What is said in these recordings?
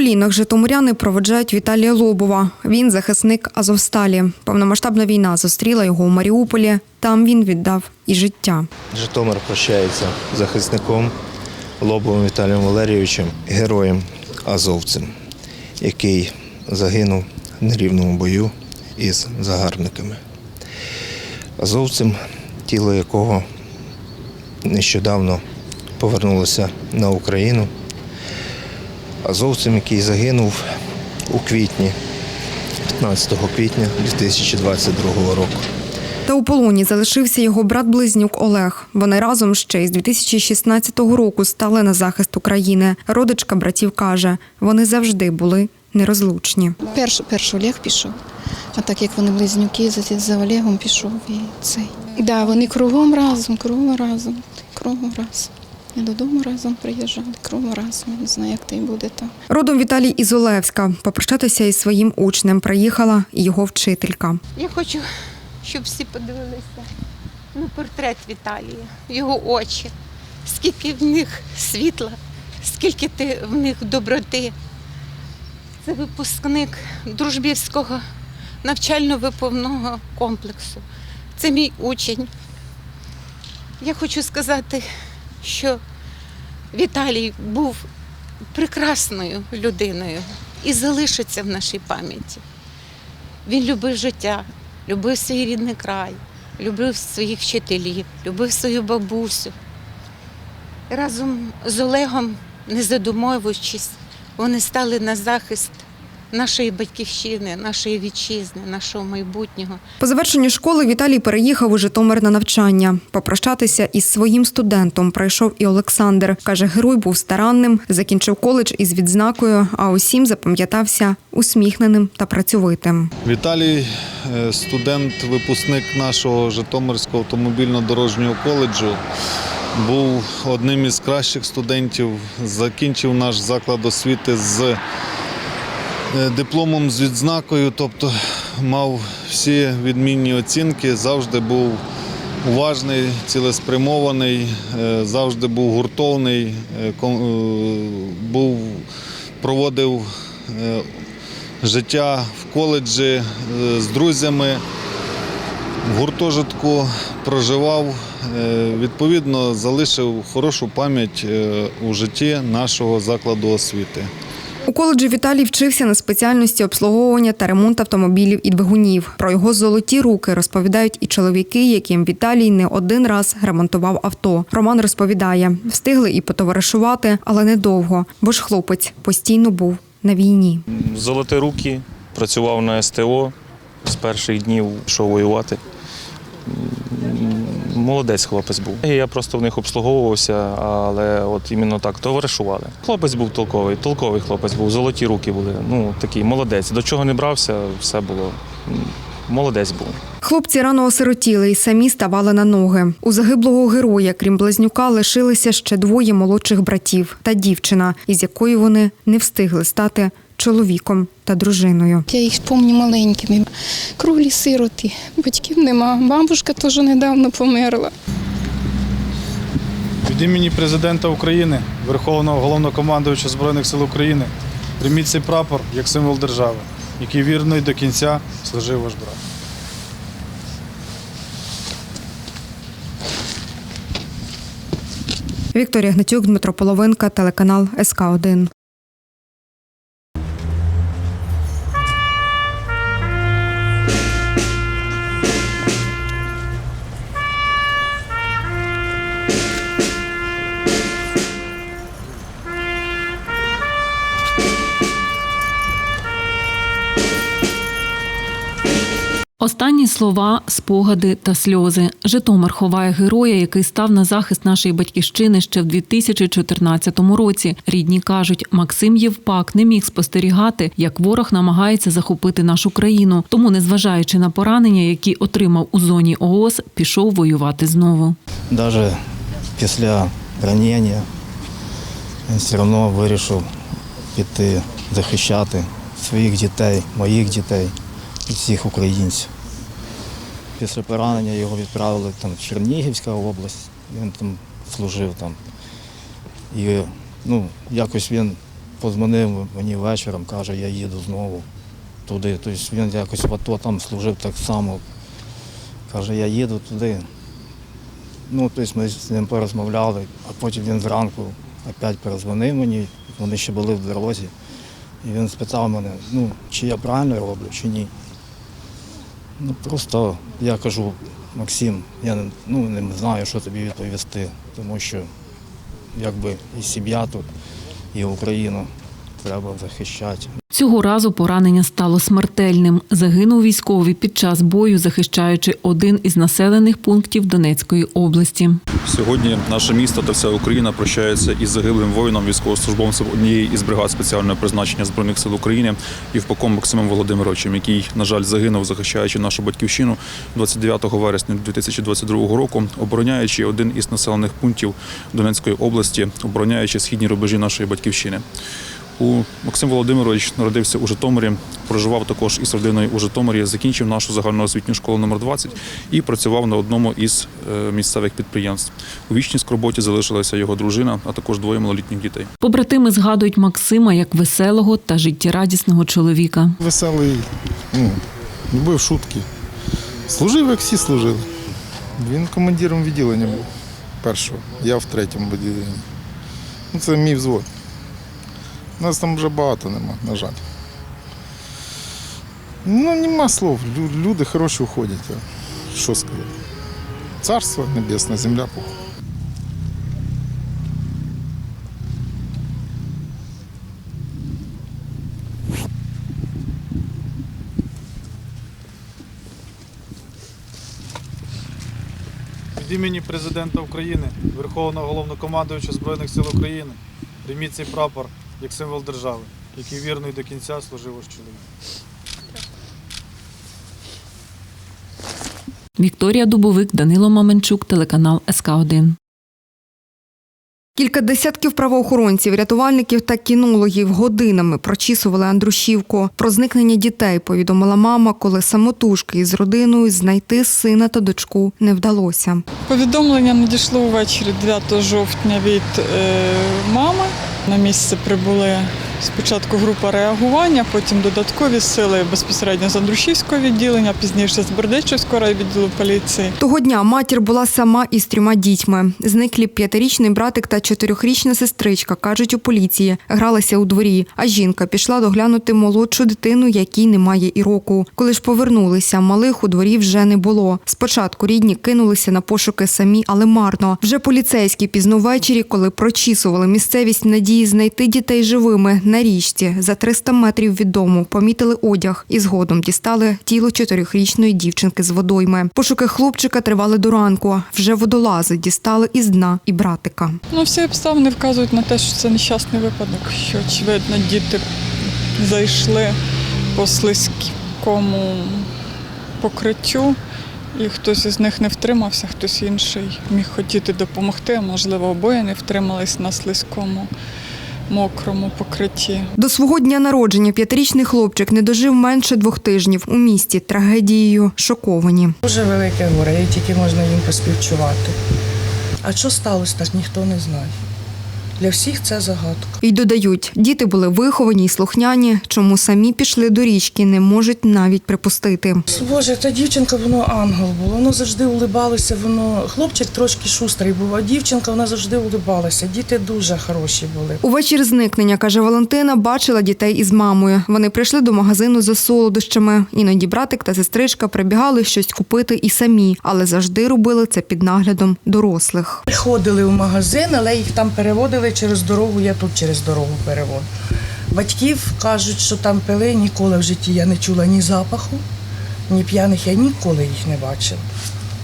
колінах житомиряни проведжають Віталія Лобова. Він захисник Азовсталі. Повномасштабна війна зустріла його у Маріуполі. Там він віддав і життя. Житомир прощається захисником Лобовим Віталієм Валерійовичем, героєм азовцем, який загинув в нерівному бою із загарбниками. Азовцем, тіло якого нещодавно повернулося на Україну. Азовцем, який загинув у квітні, 15 квітня 2022 року. Та у полоні залишився його брат-близнюк Олег. Вони разом ще із 2016 року стали на захист України. Родичка братів каже, вони завжди були нерозлучні. Перш, перш Олег пішов, а так як вони близнюки, за, за Олегом пішов і цей. Да, вони кругом разом, кругом разом, кругом разом. І додому разом приїжджали, кругом разом. Не знаю, як й буде там. Родом Віталій із Олевська. Попрощатися із своїм учнем приїхала його вчителька. Я хочу, щоб всі подивилися на портрет Віталія, його очі, скільки в них світла, скільки ти в них доброти. Це випускник дружбівського навчально-виповного комплексу. Це мій учень. Я хочу сказати, що Віталій був прекрасною людиною і залишиться в нашій пам'яті. Він любив життя, любив свій рідний край, любив своїх вчителів, любив свою бабусю. Разом з Олегом, не задумуючись, вони стали на захист нашої батьківщини, нашої вітчизни, нашого майбутнього. По завершенню школи Віталій переїхав у Житомир на навчання. Попрощатися із своїм студентом прийшов і Олександр. Каже, герой був старанним, закінчив коледж із відзнакою, а усім запам'ятався усміхненим та працьовитим. Віталій, е, студент, випускник нашого Житомирського автомобільно-дорожнього коледжу, був одним із кращих студентів, закінчив наш заклад освіти з дипломом з відзнакою, тобто мав всі відмінні оцінки, завжди був уважний, цілеспрямований, е, завжди був гуртовний, е, е, був, проводив е, життя в коледжі е, з друзями, в гуртожитку проживав, е, відповідно, залишив хорошу пам'ять е, у житті нашого закладу освіти. У коледжі Віталій вчився на спеціальності обслуговування та ремонт автомобілів і двигунів. Про його золоті руки розповідають і чоловіки, яким Віталій не один раз ремонтував авто. Роман розповідає, встигли і потоваришувати, але недовго, бо ж хлопець постійно був на війні. Золоті руки, працював на СТО з перших днів, йшов воювати. Молодець хлопець був. Я просто в них обслуговувався, але от іменно так товаришували. Хлопець був толковий, толковий хлопець був, золоті руки були. Ну такий молодець. До чого не брався, все було. Молодець був. Хлопці рано осиротіли і самі ставали на ноги. У загиблого героя, крім близнюка, лишилися ще двоє молодших братів та дівчина, із якою вони не встигли стати чоловіком та дружиною. Я їх пам'ятаю маленькими. Круглі сироти, батьків нема. Бабушка теж недавно померла. Від імені президента України, Верховного головнокомандувача Збройних сил України, прийміть цей прапор як символ держави, який вірно і до кінця служив ваш брат. Вікторія Гнатюк, Дмитро Половинка, телеканал СК 1 Останні слова, спогади та сльози. Житомир ховає героя, який став на захист нашої батьківщини ще в 2014 році. Рідні кажуть, Максим Євпак не міг спостерігати, як ворог намагається захопити нашу країну. Тому, незважаючи на поранення, які отримав у зоні ООС, пішов воювати знову. Навіть після ранення він все одно вирішив піти захищати своїх дітей, моїх дітей всіх українців. Після поранення його відправили там, в Чернігівська область, він там служив там. І ну, якось він Позвонив мені вечором, каже, я їду знову туди. Тобто він якось в АТО там служив так само. Каже, я їду туди. Ну, тобто ми з ним порозмовляли, а потім він зранку опять перезвонив мені, вони ще були в дорозі. І він спитав мене, ну, чи я правильно роблю, чи ні. Ну, просто я кажу, Максим, я ну, не знаю, що тобі відповісти, тому що якби і сім'я тут, і Україну треба захищати. Цього разу поранення стало смертельним. Загинув військовий під час бою, захищаючи один із населених пунктів Донецької області. Сьогодні наше місто та вся Україна прощається із загиблим воїном, військовослужбовцем однієї із бригад спеціального призначення збройних сил України Євпаком Максимом Володимировичем, який, на жаль, загинув, захищаючи нашу батьківщину 29 вересня 2022 року, обороняючи один із населених пунктів Донецької області, обороняючи східні рубежі нашої батьківщини. У Максим Володимирович народився у Житомирі, проживав також із родиною у Житомирі, закінчив нашу загальноосвітню школу номер 20 і працював на одному із е, місцевих підприємств. У вічній скорботі залишилася його дружина, а також двоє малолітніх дітей. Побратими згадують Максима як веселого та життєрадісного чоловіка. Веселий, ну, любив шутки. Служив, як всі служили. Він командиром відділення був першого, я в третьому відділенні. Ну, це мій взвод. Нас там вже багато нема, на жаль. Ну, нема слов. Лю- Люди хороші уходять. Що сказати? Царство небесне, земля пух. Від імені президента України, Верховного Головнокомандуюча Збройних сил України, прийміть цей прапор як символ держави, який вірно і до кінця служив ваш чоловік. Вікторія Дубовик, Данило Маменчук, телеканал СК 1 Кілька десятків правоохоронців, рятувальників та кінологів годинами прочісували Андрушівку. Про зникнення дітей повідомила мама, коли самотужки із родиною знайти сина та дочку не вдалося. Повідомлення надійшло увечері 9 жовтня від е, мами. На місце прибули спочатку група реагування, потім додаткові сили безпосередньо з Андрушівського відділення, пізніше з Бердичівського райвідділу поліції. Того дня матір була сама із трьома дітьми. Зниклі п'ятирічний братик та чотирьохрічна сестричка, кажуть у поліції, гралися у дворі. А жінка пішла доглянути молодшу дитину, якій немає і року. Коли ж повернулися, малих у дворі вже не було. Спочатку рідні кинулися на пошуки самі, але марно. Вже поліцейські пізно ввечері, коли прочісували місцевість надії знайти дітей живими на річці за 300 метрів від дому, помітили одяг і згодом дістали тіло чотирьохрічної дівчинки з водойми. Пошуки хлопчика тривали до ранку. Вже водолази дістали із дна і братика. Ну, всі обставини вказують на те, що це нещасний випадок, що очевидно діти зайшли по слизькому покриттю, і хтось із них не втримався, хтось інший міг хотіти допомогти, а можливо, обоє не втримались на слизькому мокрому покритті. До свого дня народження п'ятирічний хлопчик не дожив менше двох тижнів у місті. Трагедією шоковані. Дуже велике горе, і тільки можна їм поспівчувати. А що сталося, так ніхто не знає. Для всіх це загадка. І додають, діти були виховані й слухняні, чому самі пішли до річки, не можуть навіть припустити. Боже, та дівчинка, воно ангел було. Воно завжди улибалося. Воно хлопчик трошки шустрий був, а дівчинка вона завжди улибалася. Діти дуже хороші були. Увечір зникнення, каже Валентина, бачила дітей із мамою. Вони прийшли до магазину за солодощами. Іноді братик та сестричка прибігали щось купити і самі, але завжди робили це під наглядом дорослих. Приходили в магазин, але їх там переводили через дорогу. Я тут через дорогу переводу. Батьків кажуть, що там пили ніколи в житті я не чула ні запаху, ні п'яних я ніколи їх не бачила.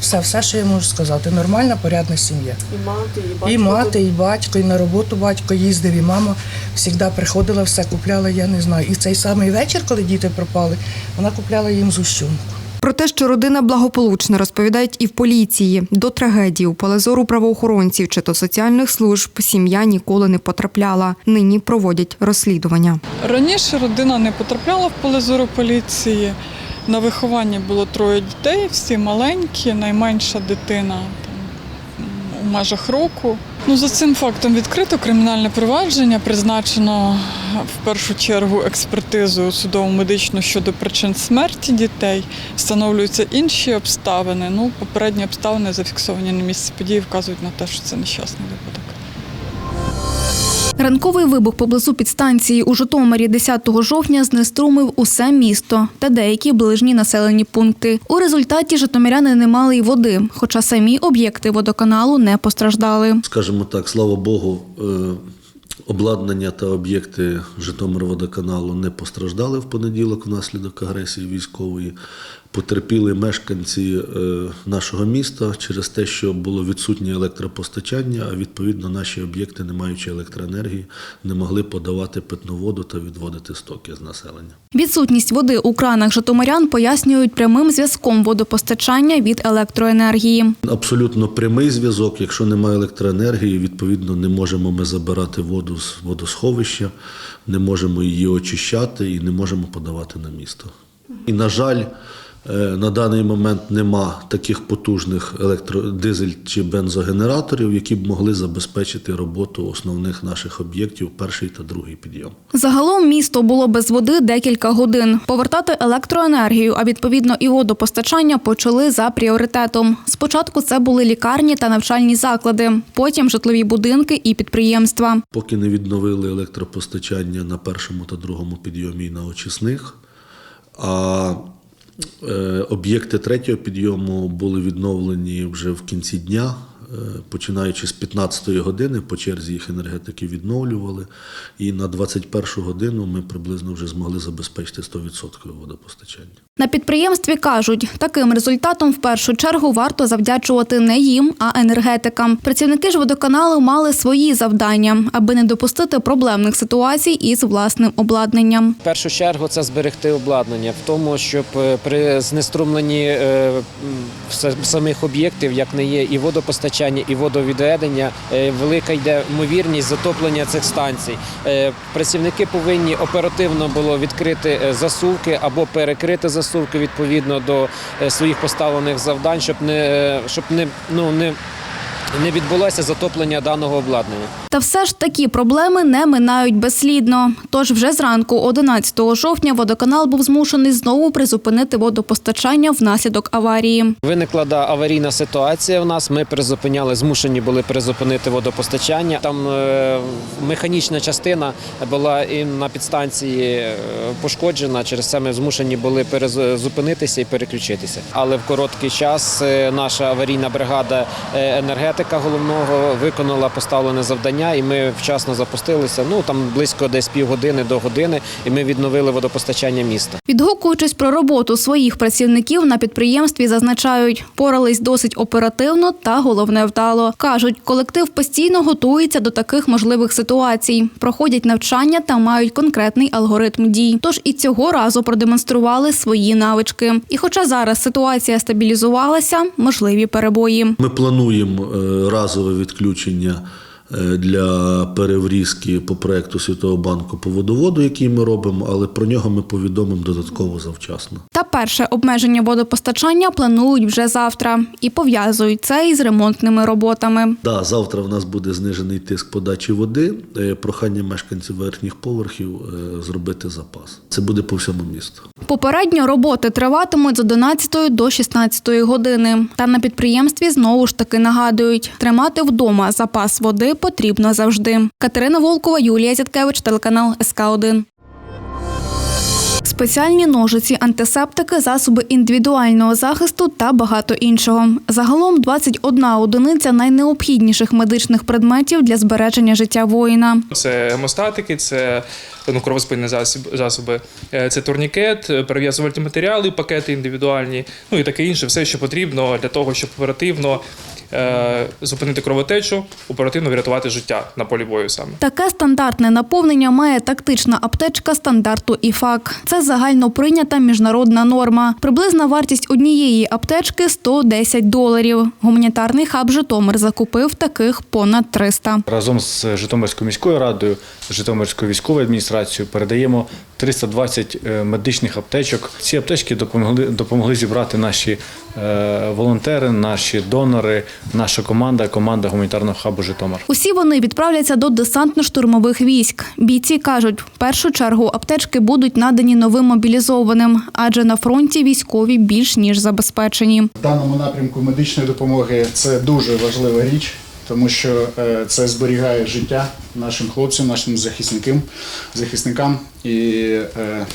Все, все, що я можу сказати. Нормальна, порядна сім'я. І мати, і батько. І мати, і батько, і на роботу батько їздив, і мама завжди приходила, все купляла, я не знаю. І цей самий вечір, коли діти пропали, вона купляла їм зущунку. Про те, що родина благополучна, розповідають і в поліції. До трагедії у поле зору правоохоронців чи то соціальних служб сім'я ніколи не потрапляла. Нині проводять розслідування. Раніше родина не потрапляла в поле зору поліції. На вихованні було троє дітей, всі маленькі, найменша дитина межах року. Ну, за цим фактом відкрито кримінальне провадження, призначено в першу чергу експертизу судово-медичну щодо причин смерті дітей. Встановлюються інші обставини. Ну, попередні обставини зафіксовані на місці події, вказують на те, що це нещасний випадок. Ранковий вибух поблизу підстанції у Житомирі 10 жовтня знеструмив усе місто та деякі ближні населені пункти. У результаті житомиряни не мали й води, хоча самі об'єкти водоканалу не постраждали. скажімо так, слава Богу, е, обладнання та об'єкти Житомирводоканалу не постраждали в понеділок внаслідок агресії військової. Потерпіли мешканці е, нашого міста через те, що було відсутнє електропостачання, а відповідно наші об'єкти, не маючи електроенергії, не могли подавати питну воду та відводити стоки з населення. Відсутність води у кранах житомирян пояснюють прямим зв'язком водопостачання від електроенергії. Абсолютно прямий зв'язок. Якщо немає електроенергії, відповідно не можемо ми забирати воду з водосховища, не можемо її очищати і не можемо подавати на місто. І, на жаль, на даний момент нема таких потужних електродизель чи бензогенераторів, які б могли забезпечити роботу основних наших об'єктів перший та другий підйом. Загалом місто було без води декілька годин. Повертати електроенергію, а відповідно і водопостачання почали за пріоритетом. Спочатку це були лікарні та навчальні заклади, потім житлові будинки і підприємства. Поки не відновили електропостачання на першому та другому підйомі і на очисних, а е, об'єкти третього підйому були відновлені вже в кінці дня. е, Починаючи з 15-ї години, по черзі їх енергетики відновлювали, і на 21 годину ми приблизно вже змогли забезпечити 100% водопостачання. На підприємстві кажуть, таким результатом в першу чергу варто завдячувати не їм, а енергетикам. Працівники ж водоканалу мали свої завдання, аби не допустити проблемних ситуацій із власним обладнанням. В першу чергу це зберегти обладнання в тому, щоб е, при знеструмленні е, самих об'єктів, як не є і водопостачання, і водовідведення, е, велика йде ймовірність затоплення цих станцій. Працівники повинні оперативно було відкрити засувки або перекрити засувки відповідно до е, своїх поставлених завдань, щоб не е, щоб не ну не. Не відбулося затоплення даного обладнання. Та все ж такі проблеми не минають безслідно. Тож вже зранку, 11 жовтня, водоканал був змушений знову призупинити водопостачання внаслідок аварії. Виникла да, аварійна ситуація в нас. Ми призупиняли, змушені були призупинити водопостачання. Там е, механічна частина була і на підстанції е, пошкоджена. Через це ми змушені були перезупинитися і переключитися. Але в короткий час е, наша аварійна бригада е, енергетика головного виконала поставлене завдання, і ми вчасно запустилися. Ну там близько десь півгодини до години, і ми відновили водопостачання міста. Відгукуючись про роботу своїх працівників на підприємстві, зазначають, порались досить оперативно та головне вдало. кажуть, колектив постійно готується до таких можливих ситуацій, проходять навчання та мають конкретний алгоритм дій. Тож і цього разу продемонстрували свої навички. І, хоча зараз ситуація стабілізувалася, можливі перебої. Ми плануємо е, разове відключення е, для переврізки по проекту Світового банку по водоводу, який ми робимо, але про нього ми повідомимо додатково завчасно. Та перше обмеження водопостачання планують вже завтра і пов'язують це із ремонтними роботами. Да, завтра в нас буде знижений тиск подачі води. Е, Прохання мешканців верхніх поверхів е, зробити запас. Це буде по всьому місту. Попередньо роботи триватимуть з 11 до 16 години. Та на підприємстві знову ж таки нагадують, тримати вдома запас води потрібно завжди. Катерина Волкова, Юлія Зяткевич, телеканал СК 1 Спеціальні ножиці, антисептики, засоби індивідуального захисту та багато іншого. Загалом 21 одиниця найнеобхідніших медичних предметів для збереження життя воїна. Це гемостатики, це ну, кровоспинні засіб- засоби, е, це турнікет, е, перев'язувальні матеріали, пакети індивідуальні, ну і таке інше, все, що потрібно для того, щоб оперативно е, зупинити кровотечу, оперативно врятувати життя на полі бою саме. Таке стандартне наповнення має тактична аптечка стандарту ІФАК. Це загально прийнята міжнародна норма. Приблизна вартість однієї аптечки 110 доларів. Гуманітарний хаб Житомир закупив таких понад 300. Разом з Житомирською міською радою, Житомирською військовою адміністрацією реєстрацію, передаємо 320 е, медичних аптечок. Ці аптечки допомогли, допомогли зібрати наші е, волонтери, наші донори, наша команда, команда гуманітарного хабу Житомир. Усі вони відправляться до десантно-штурмових військ. Бійці кажуть, в першу чергу аптечки будуть надані новим мобілізованим, адже на фронті військові більш ніж забезпечені. В даному напрямку медичної допомоги це дуже важлива річ, тому що е, це зберігає життя нашим хлопцям, нашим захисникам. захисникам. І е,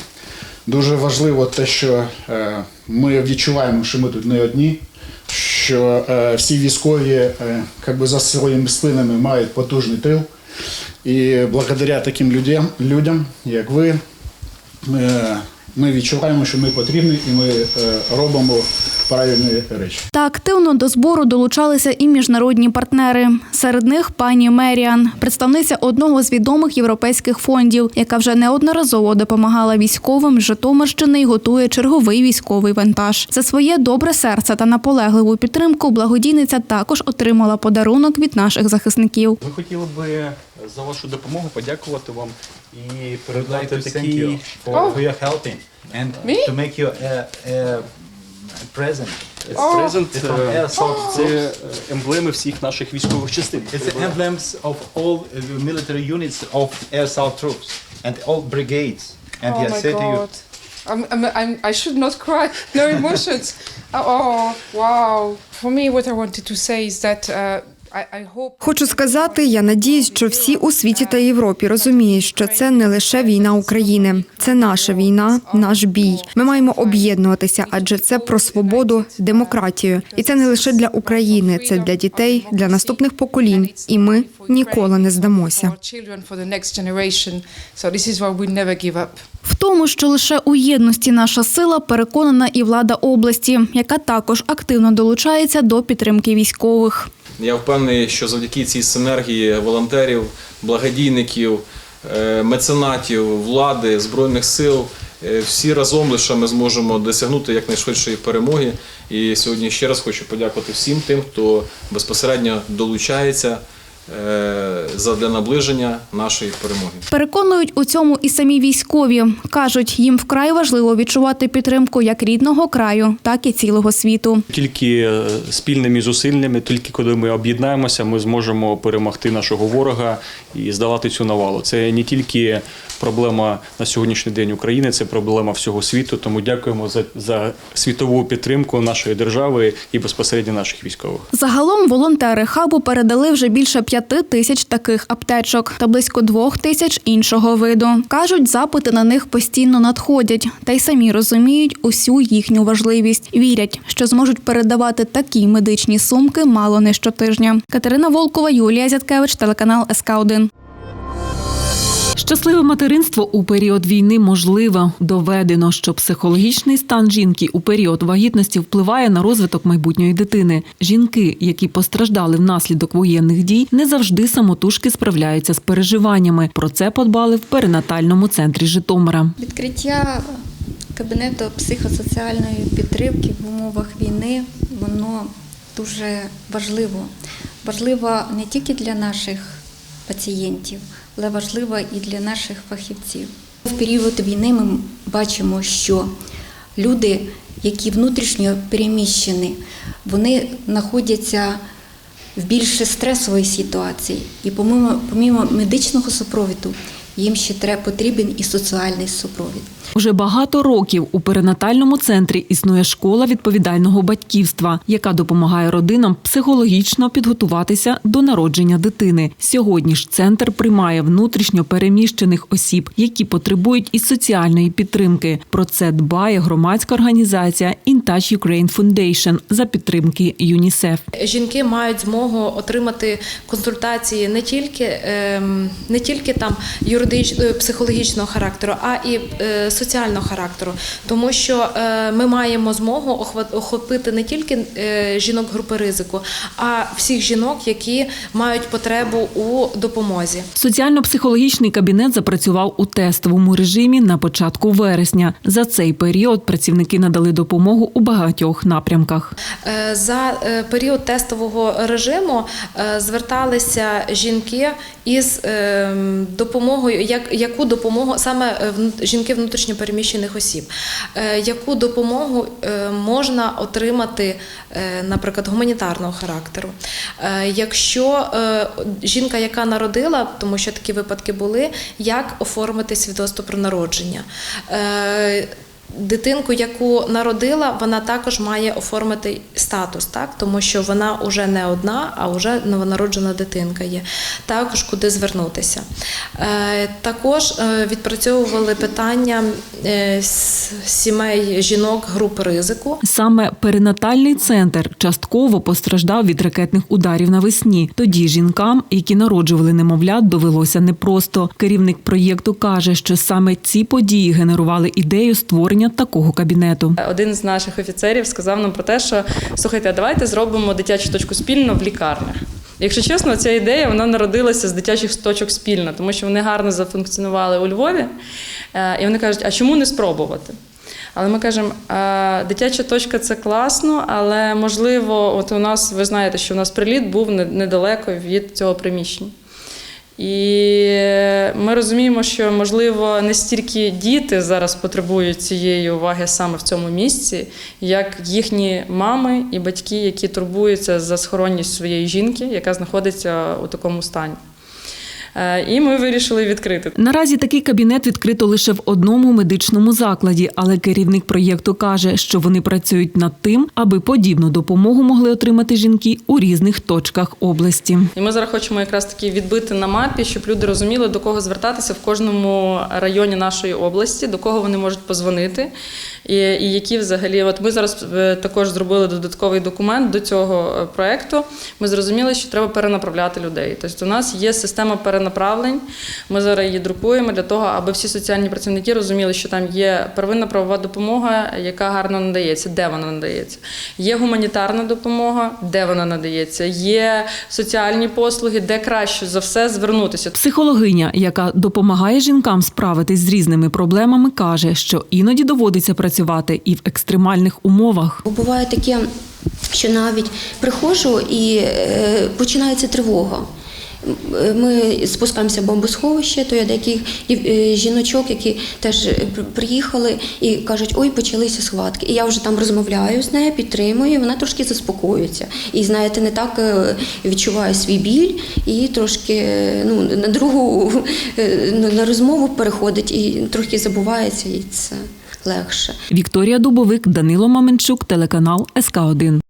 дуже важливо те, що е, ми відчуваємо, що ми тут не одні, що всі військові е, би за своїми спинами мають потужний тил. І благодаря таким людям, людям як ви, ми, ми відчуваємо, що ми потрібні і ми е, робимо правильні речі. Та активно до збору долучалися і міжнародні партнери. Серед них пані Меріан, представниця одного з відомих європейських фондів, яка вже неодноразово допомагала військовим з Житомирщини і готує черговий військовий вантаж. За своє добре серце та наполегливу підтримку благодійниця також отримала подарунок від наших захисників. Ми хотіли би за вашу допомогу подякувати вам і передати такі for, for for your helping and to make you a, a present. It's present, It's from е, Air Assault це Troops. е, emblеми всіх наших військових частин. It's the emblems of all uh, the military units of Air Assault Troops and all brigades. And oh I my say to you, god. I'm, I'm, I'm, I should not cry. No emotions. oh, wow. For me, what I wanted to say is that uh, I, I hope. Хочу сказати, я надіюсь, що всі у світі та Європі розуміють, що це не лише війна України, це наша війна, наш бій. Ми маємо об'єднуватися, адже це про свободу, демократію, і це не лише для України, це для дітей, для наступних поколінь. І ми ніколи не здамося. В тому, що лише у єдності наша сила переконана і влада області, яка також активно долучається до підтримки військових. Я впевнений, що завдяки цій синергії волонтерів, благодійників, е, меценатів, влади, збройних сил, е, всі разом лише ми зможемо досягнути якнайшвидшої перемоги. І сьогодні ще раз хочу подякувати всім тим, хто безпосередньо долучається задля наближення нашої перемоги. Переконують у цьому і самі військові. Кажуть, їм вкрай важливо відчувати підтримку як рідного краю, так і цілого світу. Тільки е, спільними зусиллями, тільки коли ми об'єднаємося, ми зможемо перемогти нашого ворога і здолати цю навалу. Це не тільки проблема на сьогоднішній день України, це проблема всього світу. Тому дякуємо за, за світову підтримку нашої держави і безпосередньо наших військових. Загалом волонтери хабу передали вже більше п'яти тисяч таких аптечок та близько двох тисяч іншого виду. кажуть, запити на них постійно надходять, та й самі розуміють усю їхню важливість. Вірять, що зможуть передавати такі медичні сумки мало не щотижня. Катерина Волкова, Юлія Зяткевич, телеканал СК 1 Щасливе материнство у період війни можливе. Доведено, що психологічний стан жінки у період вагітності впливає на розвиток майбутньої дитини. Жінки, які постраждали внаслідок воєнних дій, не завжди самотужки справляються з переживаннями. Про це подбали в перинатальному центрі Житомира. Відкриття кабінету психосоціальної підтримки в умовах війни воно дуже важливо. Важливо не тільки для наших пацієнтів, але важлива і для наших фахівців. В період війни ми бачимо, що люди, які внутрішньо переміщені, вони знаходяться в більш стресовій ситуації. І помимо, помимо медичного супровіду, їм ще треба потрібен і соціальний супровід. Уже багато років у перинатальному центрі існує школа відповідального батьківства, яка допомагає родинам психологічно підготуватися до народження дитини. Сьогодні ж центр приймає внутрішньо переміщених осіб, які потребують і соціальної підтримки. Про це дбає громадська організація In Touch Ukraine Foundation за підтримки ЮНІСЕФ. Жінки мають змогу отримати консультації не тільки, ем, не тільки там юридично психологічного характеру, а і е, соціального характеру, тому що е, ми маємо змогу охопити не тільки е, жінок групи ризику, а всіх жінок, які мають потребу у допомозі. Соціально-психологічний кабінет запрацював у тестовому режимі на початку вересня. За цей період працівники надали допомогу у багатьох напрямках. Е, За е, період тестового режиму е, зверталися жінки із е, допомогою, як, яку допомогу саме е, жінки внутрішньопереміщених осіб, е, яку допомогу е, можна отримати, наприклад, гуманітарного характеру. Якщо жінка, яка народила, тому що такі випадки були, як оформити свідоцтво про народження. Дитинку, яку народила, вона також має оформити статус, так тому що вона вже не одна, а вже новонароджена дитинка є. Також куди звернутися. Е, також е, відпрацьовували питання е, сімей жінок груп ризику. Саме перинатальний центр частково постраждав від ракетних ударів навесні. Тоді жінкам, які народжували немовлят, довелося непросто. Керівник проєкту каже, що саме ці події генерували ідею створення такого кабінету. Один з наших офіцерів сказав нам про те, що слухайте, а давайте зробимо дитячу точку спільно в лікарнях. Якщо чесно, ця ідея вона народилася з дитячих точок спільно, тому що вони гарно зафункціонували у Львові. Е, І вони кажуть, а чому не спробувати? Але ми кажемо, дитяча точка це класно, але можливо, от у нас ви знаєте, що у нас приліт був недалеко від цього приміщення. І ми розуміємо, що можливо не стільки діти зараз потребують цієї уваги саме в цьому місці, як їхні мами і батьки, які турбуються за схоронність своєї жінки, яка знаходиться у такому стані. Е, І ми вирішили відкрити. Наразі такий кабінет відкрито лише в одному медичному закладі, але керівник проєкту каже, що вони працюють над тим, аби подібну допомогу могли отримати жінки у різних точках області. І ми зараз хочемо якраз таки відбити на мапі, щоб люди розуміли, до кого звертатися в кожному районі нашої області, до кого вони можуть позвонити. І, і які взагалі, от ми зараз е, також зробили додатковий документ до цього е, проекту. Ми зрозуміли, що треба перенаправляти людей. Тобто у нас є система перенаправлень. Ми зараз її друкуємо для того, аби всі соціальні працівники розуміли, що там є первинна правова допомога, яка гарно надається, де вона надається. Є гуманітарна допомога, де вона надається. Є соціальні послуги, де краще за все звернутися. Психологиня, яка допомагає жінкам справитись з різними проблемами, каже, що іноді доводиться працювати і в екстремальних умовах. Буває таке, що навіть приходжу і е, починається тривога. Ми спускаємося в бомбосховище, то я деяких е, жіночок, які теж е, приїхали і кажуть, ой, почалися схватки. І я вже там розмовляю з нею, підтримую, і вона трошки заспокоюється. І знаєте, не так е, відчуває свій біль і трошки ну, на другу на- на розмову переходить і трохи забувається, і це легше. Вікторія Дубовик, Данило Маменчук, телеканал СК 1